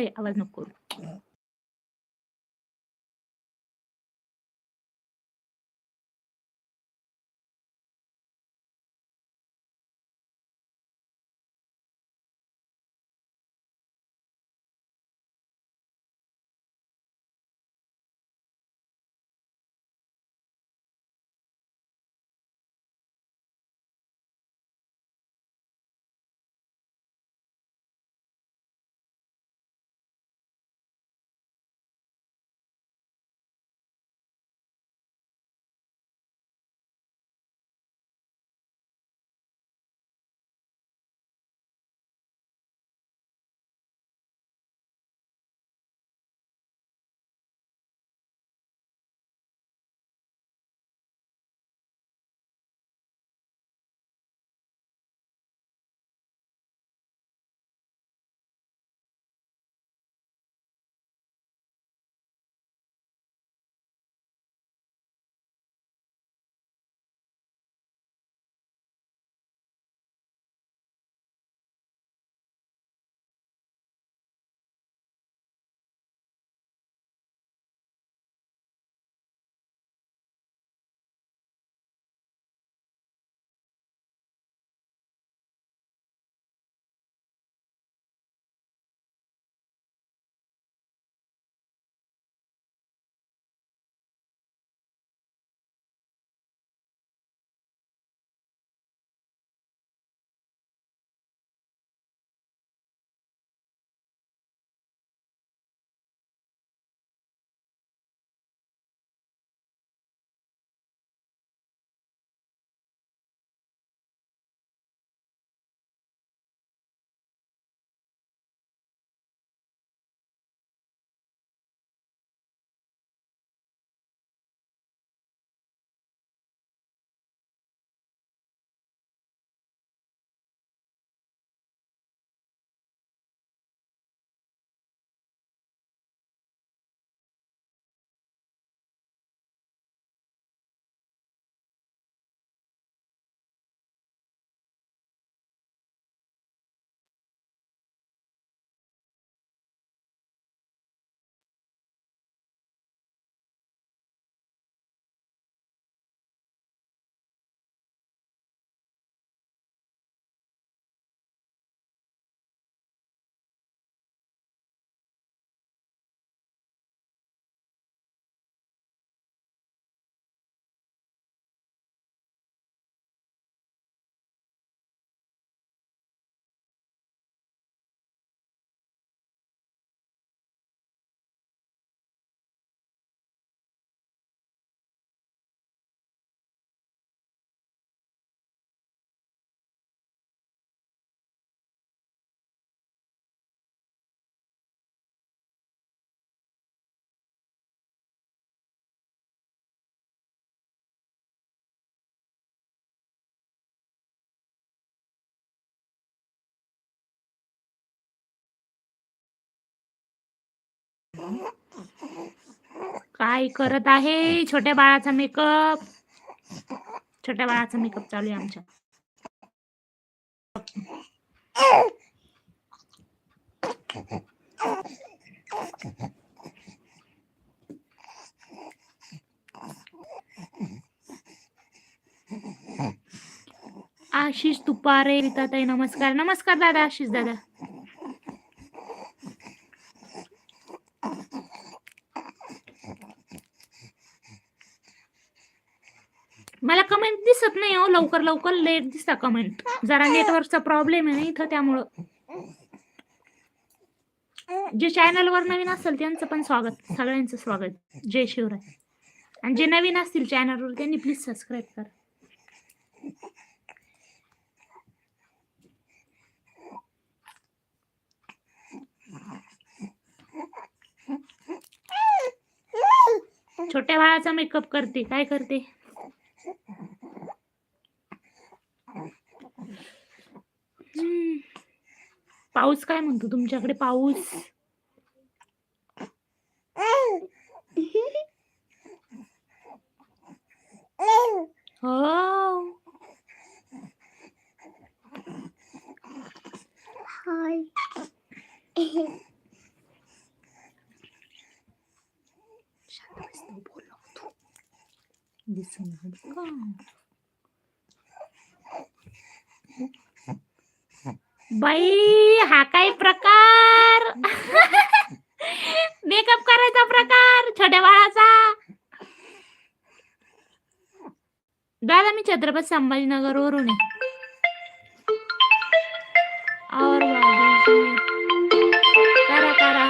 ए, आवाज काय करत आहे? छोट्या बाळाचा मेकअप छोट्या बाळाचा मेकअप चालू आहे आमच्या. आशिष तुपारे ताई नमस्कार. नमस्कार दादा आशिष दादा मला कमेंट दिसत नाही हो लवकर लवकर लेट दिसता कमेंट जरा नेटवर्कचा प्रॉब्लेम आहे ना इथं त्यामुळं. जे चॅनल वर नवीन असेल त्यांचं पण स्वागत. सगळ्यांचं स्वागत. जय शिवराय. आणि जे नवीन असतील चॅनल वर त्यांनी प्लीज सबस्क्राईब करा. छोट्या बाळाचा मेकअप करते. काय करते? Pauzi care mă duc, ce vrei pauzi. Oh. Hai. Și-a pus un bolotul. De să nu बाई हा काय प्रकार? मेकअप करायचा प्रकार छोट्या बाळाचा. दादा मी छत्रपती संभाजीनगर वरून और करा करा.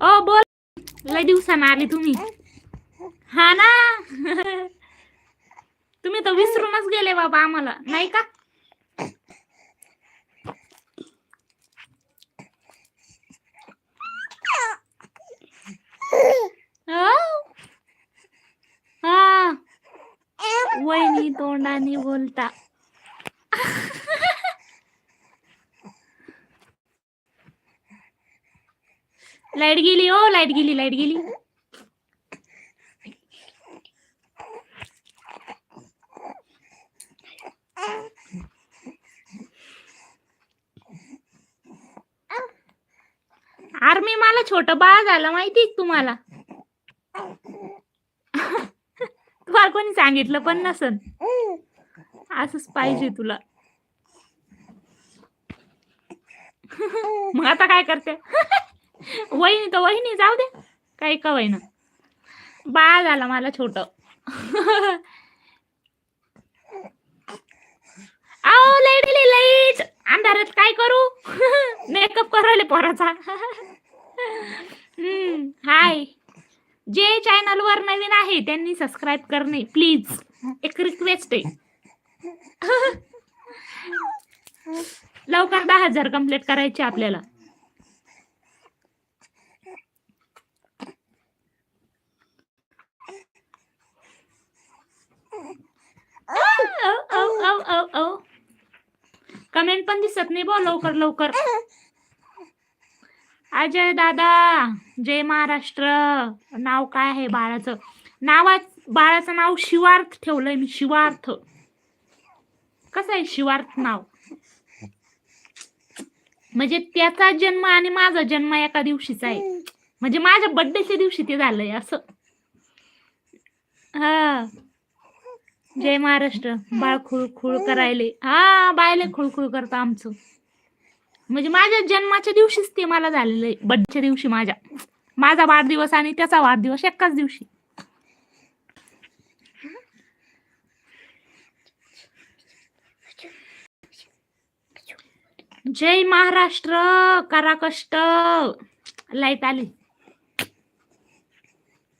ओ बोल. लय दिवसानं आली तुम्ही. हा ना? तुम्ही तर विसरूनच गेले बाबा आम्हाला नाही का? हो? वहिनी तोंडाने बोलता. लाइट गेली ओ लाइट गेली लाइट गेली. आर्मी मला छोट बाळ झालं माहिती तुम्हाला? तुम्हाला कोणी सांगितलं पण नसन. असंच पाहिजे तुला. मग आता काय करते? वहिनी तर वहिनी जाऊ दे. काही का वहिन. बाळ झालं मला छोट. आओ लाइट लाइट. अंधारात काय करू? मेकअप करायला पोराचा. हाय. जे चॅनल वर नवीन आहे त्यांनी सबस्क्राईब करणे प्लीज एक रिक्वेस्ट आहे. लवकर दहा हजार कंप्लीट करायचे आपल्याला. कमेंट पण दिसत नाही बो लवकर लवकर. अजय दादा जय महाराष्ट्र. नाव काय आहे बाळाचं? नावा बाळाचं नाव शिवार्थ ठेवलंय मी शिवार्थ. कसं आहे शिवार्थ नाव? म्हणजे त्याचा जन्म आणि माझा जन्म एका दिवशीचा आहे. म्हणजे माझ्या बर्थडेच्या दिवशी ते झालंय असं. हा. जय महाराष्ट्र. बाळ खुळ खुळ करायले. हा बायले खुळखुळ करतं आमचं. म्हणजे माझ्या जन्माच्या दिवशीच ते मला झालेलं आहे. बर्थडेच्या दिवशी माझ्या. माझा वाढदिवस आणि त्याचा वाढदिवस एकाच दिवशी. जय महाराष्ट्र करा कष्ट लाइट आली.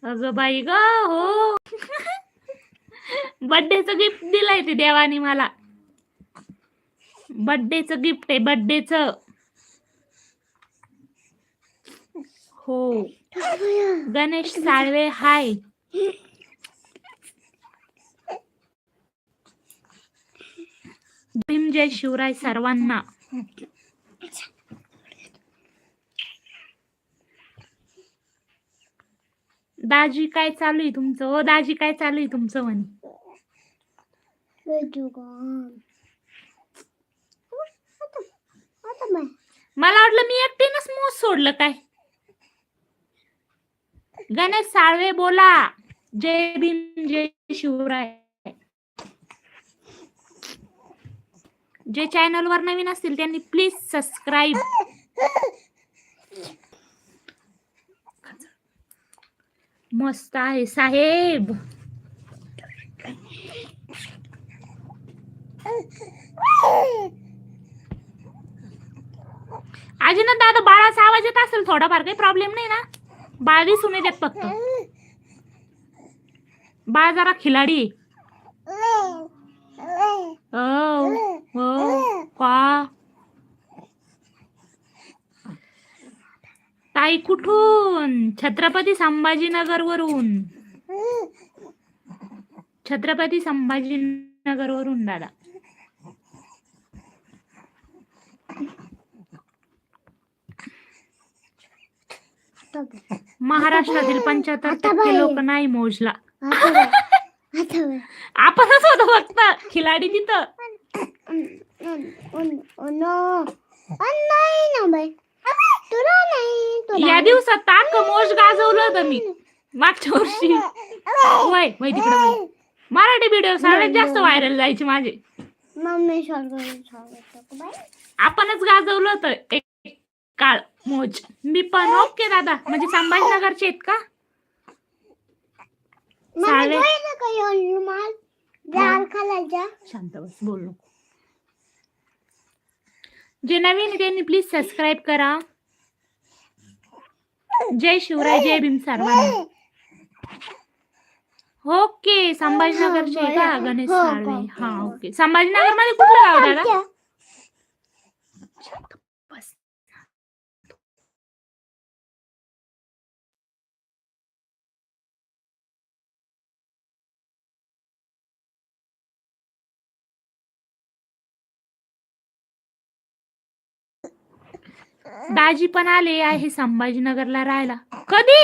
अगं बाई ग हो. बर्थडेचं गिफ्ट दिलंय ते देवानी मला. बर्थडेचं गिफ्ट आहे बर्थडेचं हो. गणेश साळवे हाय भीम जय शिवराय सर्वांना. दाजी काय चालू आहे तुमचं? ओ दाजी काय चालू आहे तुमचं म्हणे? मला वाटलं मी एकटीनच मोज सोडलं काय. गणेश साळवे बोला. जय भीम जय शिवराय. जे चॅनल वर नवीन असतील त्यांनी प्लीज सबस्क्राईब मस्त आहे साहेब. आजी ना दादा बाळाचा आवाज येत असेल थोडाफार काही प्रॉब्लेम नाही ना? बाळ दिसून येतात फक्त. बाळ जरा खिलाडी. ताई कुठून? छत्रपती संभाजीनगर वरून छत्रपती संभाजीनगर वरून दादा. महाराष्ट्रातील पंच्याहत्तर टक्के लोक नाही मोजला. आपणच होतो फक्त. खिलाडी तिथं. या दिवसात ताक मोज गाजवलं होतं मी. मागच्या वर्षी. वय वय तिकडे मराठी व्हिडिओ सगळ्यात जास्त व्हायरल जायचे माझे. मम्मी आपणच गाजवलं होतं. काळ मोज. मी पण ओके दादा. म्हणजे संभाजीनगरचे आहेत का? शांत बस बोल नको. जे नवीन आहे त्यांनी प्लीज़ सबस्क्राईब करा. जय शिवराय जय भीम सर्वांना. ओके संभाजीनगरचे आहे का गणेश साळवे? हा ओके. संभाजीनगर मध्ये कुठलं गाव दादा? दाजी पण आले आहे संभाजीनगरला राहायला. कधी?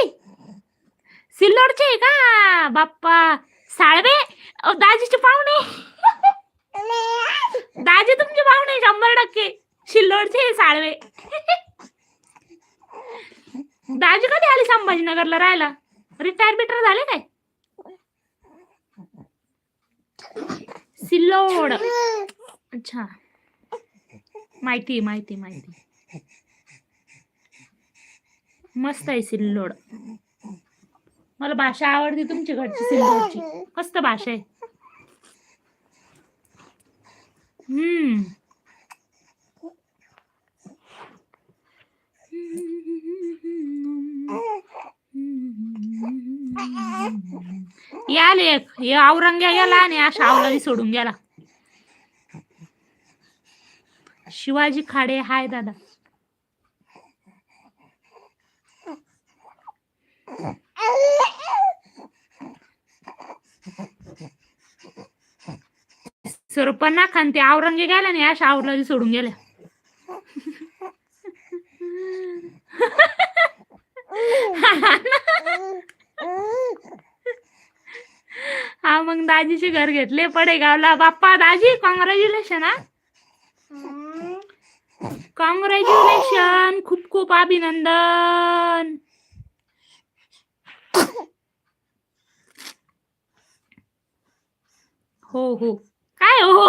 सिल्लोडचे आहे का? बाप्पा. साळवे? दाजीचे पाहुणे. दाजी तुमचे पाहुणे शंभर टक्के. सिल्लोडचे साळवे. दाजी कधी आली संभाजीनगरला राहायला? रिटायर बिटायर झाले काय? सिल्लोड. अच्छा. माहिती माहिती माहिती मस्त आहे सिल्लोड. मला भाषा आवडते तुमची घरची सिल्लोडची. मस्त भाषा आहे. हम्म. या एक. हे औरंग्या गेला आणि अशा आवलादी सोडून गेला. शिवाजी खाडे हाय दादा. सरपणा खान ते औरंगे गेला आणि अशा आवलादी सोडून गेल्या. हा मग दाजीचे घर घेतले पडेगावला. बाप्पा दाजी कॉंग्रॅच्युलेशन हा. कॉंग्रॅच्युलेशन खूप खूप अभिनंदन. हो हो. काय हो?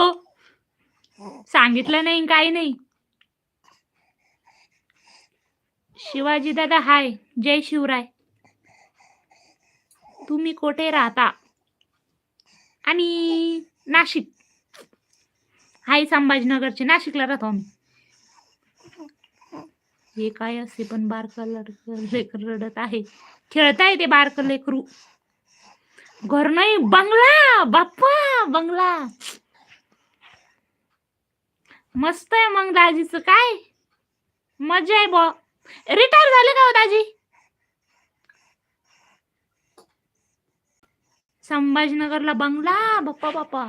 हो. सांगितलं नाही काही नाही. शिवाजी दादा हाय. जय शिवराय. तुम्ही कोठे राहता? आणि नाशिक. हाय संभाजीनगरचे नाशिकला राहतो आम्ही. हे काय असे पण बारका लेकर रडत आहे. खेळताय ते बारक लेकरू. घर नाही बंगला बाप्पा! बंगला. मस्त आहे मग दाजीचं काय? मजा आहे बॉ रिटायर झाले का हो दाजी? संभाजीनगरला बंगला बाप्पा बाप्पा.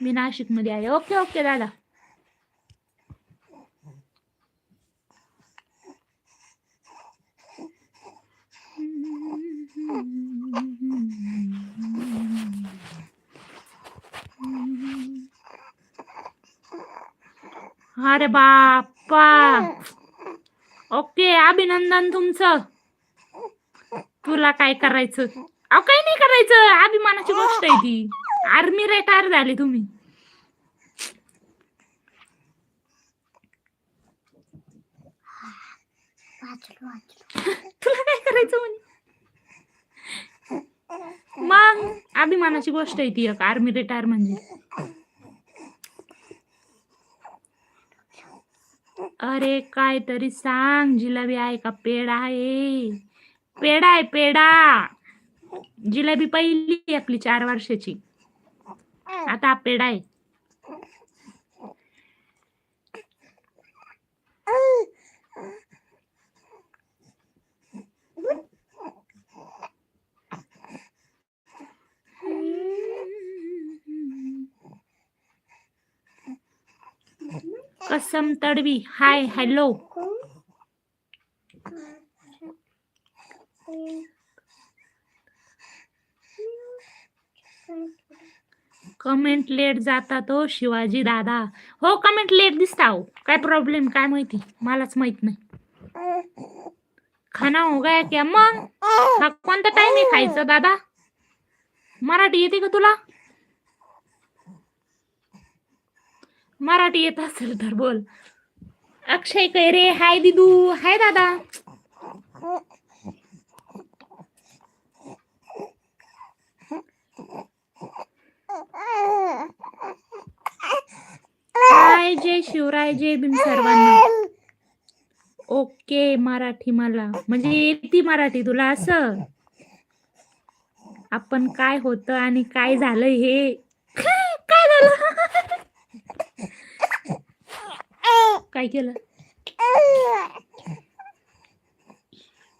मी नाशिकमध्ये आहे. ओके ओके दादा. अरे बाप्पा. ओके अभिनंदन तुमचं. तुला काय करायचं? अहो काही नाही करायचं. अभिमानाची गोष्ट आहे ती. आर्मी रिटायर झाली तुम्ही. तुला काय करायचं म्हणे? मग अभिमानाची गोष्ट आहे ती एक. आर्मी रिटायर म्हणजे. अरे काय तरी सांग जिलेबी आहे का? पेढा आहे. पेढा आहे पेढा. जिलेबी पहिली आपली चार वर्षाची. आता पेढा आहे. Kasam Tadvi. Hi hello. Comment late जाता तो हो शिवाजी दादा. हो कमेंट लेट दिसता हो. काय प्रॉब्लेम काय माहिती? मलाच माहीत नाही. खाना हो गया क्या मग? हा कोणता टाइम आहे खायचं दादा? मराठी येते का तुला? मराठी येत असेल तर बोल. अक्षय कैरे हाय दिदू हाय दादा. हाय जय शिवराय जय भीम सर्वांना. ओके मराठी मला. म्हणजे येते मराठी तुला असं. आपण काय होतं आणि काय झालं हे काय झालं काय केलं?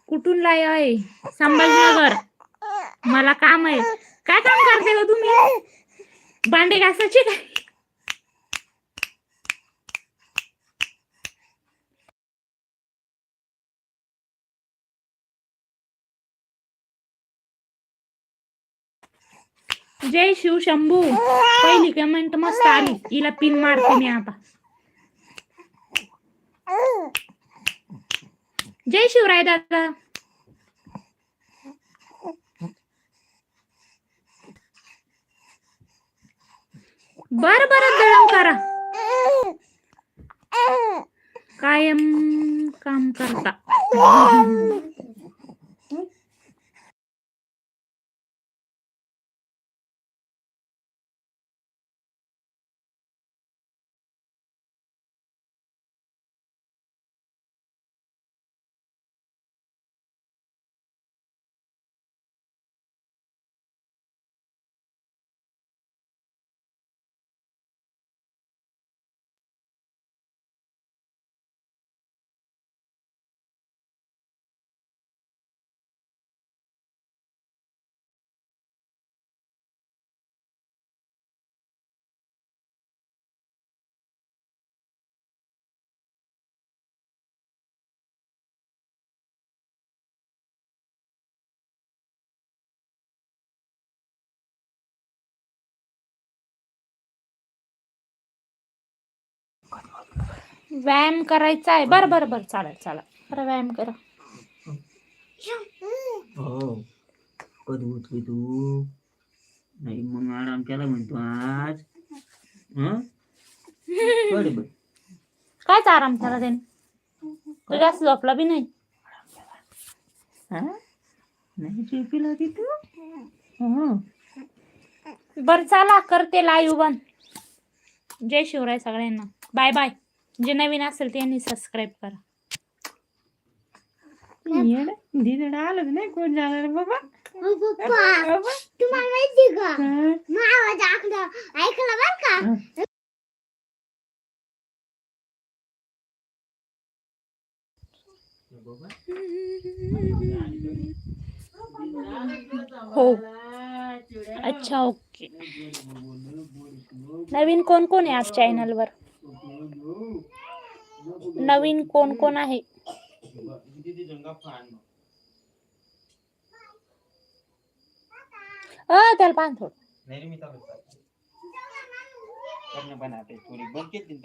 कुठून लाय आहे? संभाजीनगर. मला काम आहे. काय काम करते ग तुम्ही? भांडे घासायचे काय? जय शिव शंभू. पहिली कमेंट मस्त आली. हिला पिन मारते मी आता. जय शिवराय दादा. बर बर दळण करा. कायम काम करता. व्यायाम करायचा आहे. बर बर बर. चालेल चालेल. बरं व्यायाम करा. हो. कधी उठली तू? नाही मग आराम केला म्हणतो आज. हं? बरं बरं. कायच आराम करा त्याने? तो जास्त झोपला बी नाही? हा? नाही झोपेला होती तू? हं. बर चला करते लाईव्ह बंद जय शिवराय सगळ्यांना. बाय बाय जे नवीन असेल त्यांनी सबस्क्राईब करा. येडं, दिदीकडं आलं नाही कोण जाणार बाबा? ओ पप्पा बाबा. तुम्हाला माहिती का? हं. मग आवाज़ ऐकलं ऐकलं बर का? हो. अच्छा ओके. नवीन कोण कोण आहे आज चॅनलवर नवीन कोण कोण आहे? त्याला पान थोड. नाही मी चालू थोडी. केली